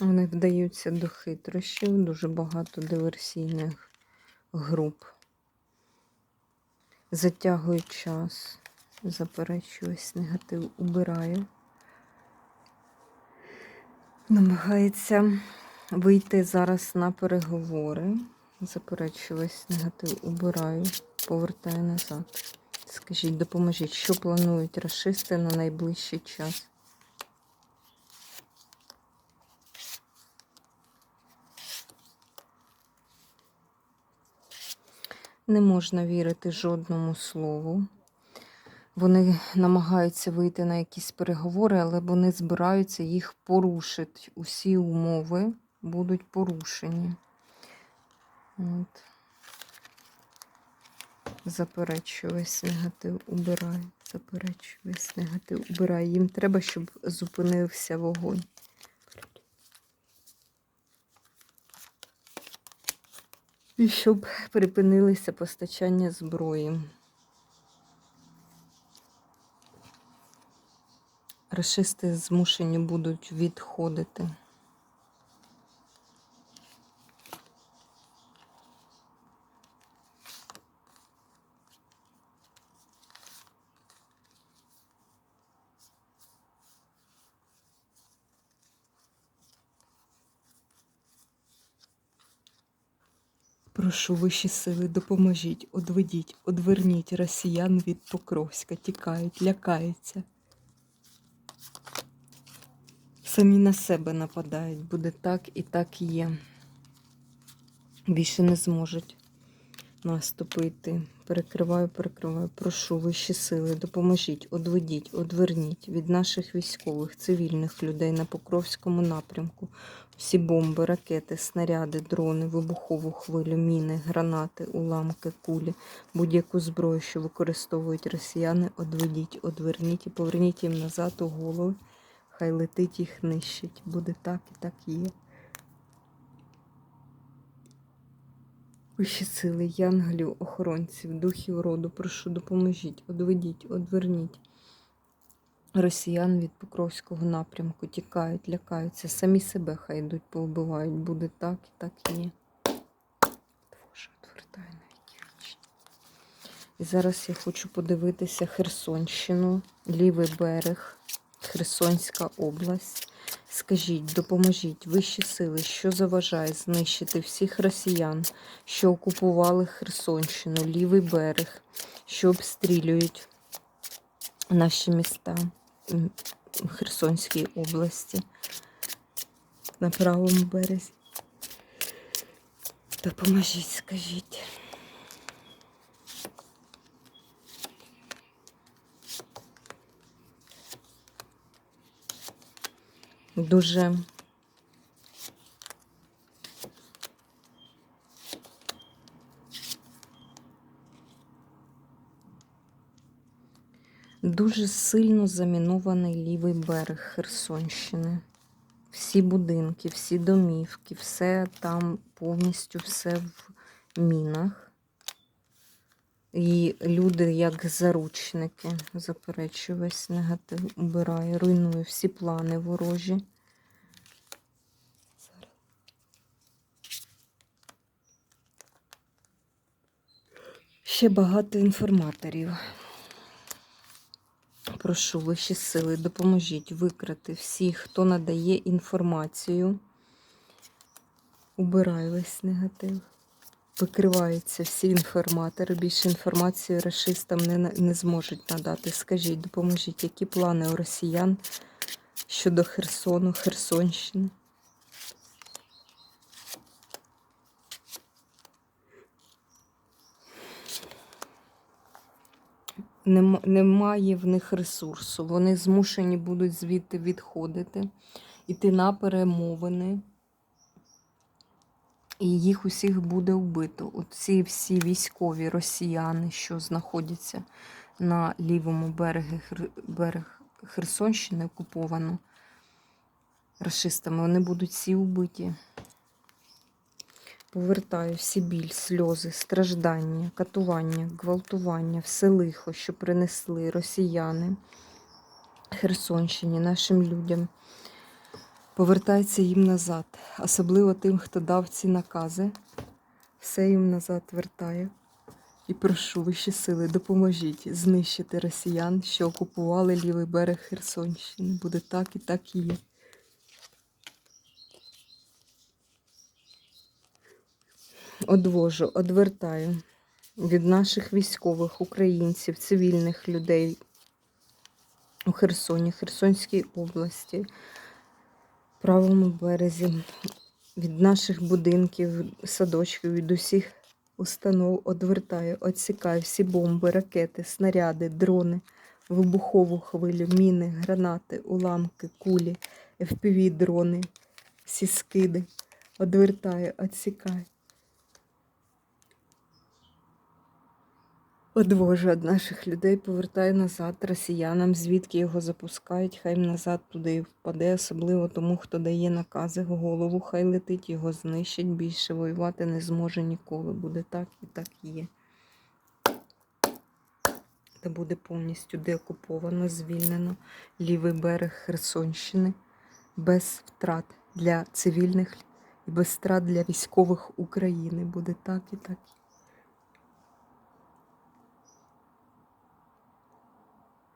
Вони вдаються до хитрощів, дуже багато диверсійних груп. Затягують час, заперечую негатив, убираю. Намагається вийти зараз на переговори. Заперечую весь негатив, убираю, повертаю назад. Скажіть, допоможіть, що планують расисти на найближчий час? Не можна вірити жодному слову. Вони намагаються вийти на якісь переговори, але вони збираються їх порушити. Усі умови будуть порушені. От. Заперечую весь негатив, убираю. Заперечую весь негатив, убираю. Їм треба, щоб зупинився вогонь. І щоб припинилися постачання зброї. Рашисти змушені будуть відходити. Прошу вищі сили, допоможіть, одведіть, одверніть росіян від Покровська, тікають, лякаються. Самі на себе нападають, буде так і так є. Більше не зможуть наступити. Перекриваю, перекриваю. Прошу вищі сили, допоможіть, одведіть, одверніть від наших військових, цивільних людей на Покровському напрямку. Всі бомби, ракети, снаряди, дрони, вибухову хвилю, міни, гранати, уламки, кулі, будь-яку зброю, що використовують росіяни, одведіть, одверніть і поверніть їм назад у голови. Хай летить їх нищить. Буде так і так є. Вищі сили, янголів, охоронців, духів роду, прошу, допоможіть, одведіть, одверніть. Росіян від Покровського напрямку тікають, лякаються, самі себе хай йдуть, повбивають. Буде так і так і є. Боже, отвертай на віки вічні. І зараз я хочу подивитися Херсонщину, лівий берег, Херсонська область. Скажіть, допоможіть вищі сили, що заважає знищити всіх росіян, що окупували Херсонщину, лівий берег, що обстрілюють наші міста Херсонській області на правому березі. Допоможіть, скажіть. Дуже Дуже сильно замінований лівий берег Херсонщини. Всі будинки, всі домівки, все там повністю все в мінах. І люди, як заручники, заперечую весь негатив, убираю, руйную всі плани ворожі. Ще багато інформаторів. Прошу вищі сили, допоможіть викрити всіх, хто надає інформацію. Убираю весь негатив. Викриваються всі інформатори. Більше інформації расистам не, не зможуть надати. Скажіть, допоможіть, які плани у росіян щодо Херсону, Херсонщини? Немає в них ресурсу. Вони змушені будуть звідти відходити, іти на перемовини. І їх усіх буде вбито. Оці всі військові росіяни, що знаходяться на лівому берегі берег Херсонщини, окуповано расистами, вони будуть всі вбиті. Повертаю всі біль, сльози, страждання, катування, гвалтування, все лихо, що принесли росіяни Херсонщині, нашим людям. Повертається їм назад, особливо тим, хто дав ці накази. Все їм назад вертаю. І прошу вищі сили, допоможіть знищити росіян, що окупували лівий берег Херсонщини. Буде так і так і є. Одвожу, одвертаю від наших військових, українців, цивільних людей у Херсоні, Херсонській області, правому березі, від наших будинків, садочків, від усіх установ одвертаю, відсікаю всі бомби, ракети, снаряди, дрони, вибухову хвилю, міни, гранати, уламки, кулі, FPV-дрони, всі скиди. Одвертаю, відсікаю. Одвожу від наших людей, повертаю назад росіянам, звідки його запускають, хай назад туди впаде, особливо тому, хто дає накази голову, хай летить, його знищить, більше воювати не зможе ніколи. Буде так і так є. Та буде повністю деокуповано, звільнено лівий берег Херсонщини без втрат для цивільних і без втрат для військових України. Буде так і так.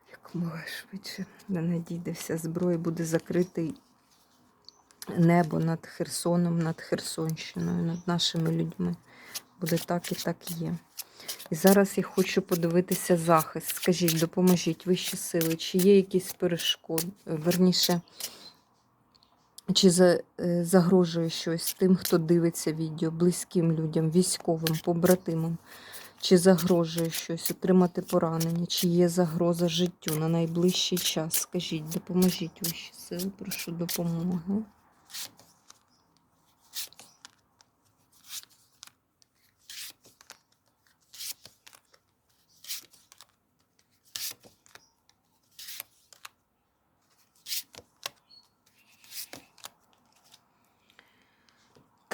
і є. Якомога швидше не надійде вся зброя, буде закритий небо над Херсоном, над Херсонщиною, над нашими людьми. Буде так і так і є. І зараз я хочу подивитися захист. Скажіть, допоможіть вищі сили, чи є якісь перешкоди, верніше, чи е, загрожує щось тим, хто дивиться відео, близьким людям, військовим, побратимам, чи загрожує щось отримати поранення, чи є загроза життю на найближчий час. Скажіть, допоможіть ваші сили, прошу допомоги.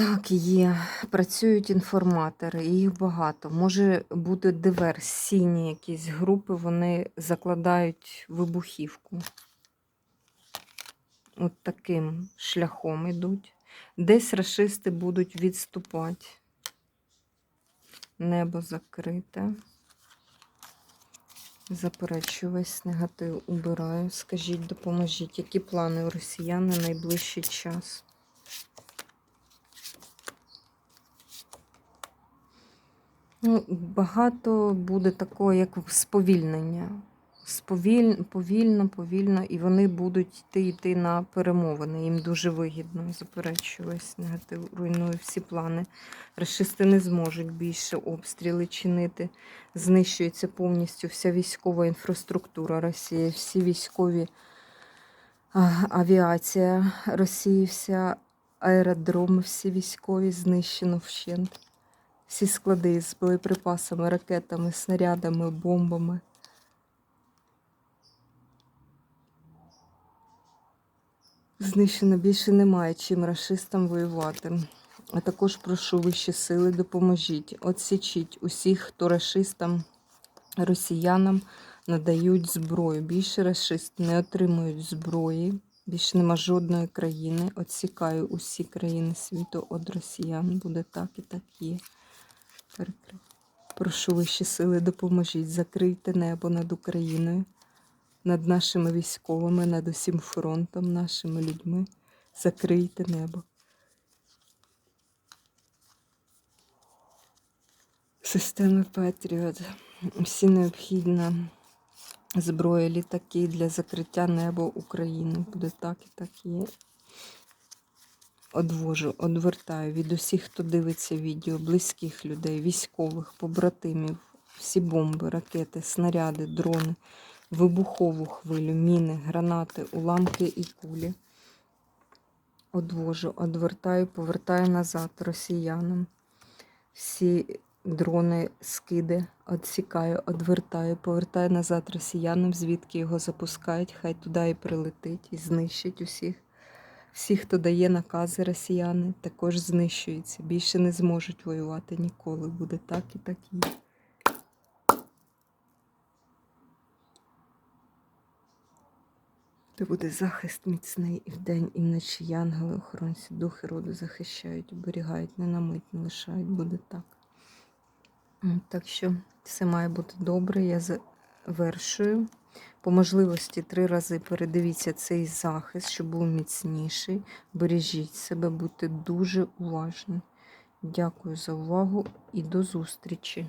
Так, є. Працюють інформатори, їх багато. Може бути диверсійні якісь групи, вони закладають вибухівку. От таким шляхом ідуть. Десь рашисти будуть відступати. Небо закрите. Заперечую весь негатив убираю. Скажіть, допоможіть, які плани у росіян на найближчий час? Ну, багато буде такого, як сповільнення. Сповіль... Повільно, повільно, і вони будуть йти йти на перемовини. Їм дуже вигідно. Заперечую весь негатив, руйную всі плани. Расисти не зможуть більше обстріли чинити. Знищується повністю вся військова інфраструктура Росії, всі військові авіація Росії, вся аеродроми, всі військові знищено вщент. Всі склади з боєприпасами, ракетами, снарядами, бомбами. Знищено більше немає чим рашистам воювати. А також прошу вищі сили, допоможіть, отсічіть усіх, хто рашистам, росіянам надають зброю. Більше рашисти не отримують зброї. Більше нема жодної країни. Отсікаю усі країни світу від росіян. Буде так і так є. Прошу вищі сили, допоможіть, закрийте небо над Україною, над нашими військовими, над усім фронтом, нашими людьми. Закрийте небо. Системи Патріот. Всі необхідна зброя, літаки для закриття неба України. Буде так і так є. Одвожу, одвертаю від усіх, хто дивиться відео, близьких людей, військових, побратимів, всі бомби, ракети, снаряди, дрони, вибухову хвилю, міни, гранати, уламки і кулі. Одвожу, одвертаю, повертаю назад росіянам. Всі дрони, скиди, відсікаю, одвертаю, повертаю назад росіянам, звідки його запускають, хай туди і прилетить, і знищить усіх. Всі, хто дає накази росіяни, також знищуються. Більше не зможуть воювати ніколи. Буде так і так і. Де буде захист міцний і вдень, і вночі янголи, охоронці, духи роду захищають, оберігають, не на мить не лишають, буде так. Так що все має бути добре. Я завершую. По можливості три рази передивіться цей захист, щоб був міцніший. Бережіть себе, будьте дуже уважні. Дякую за увагу і до зустрічі!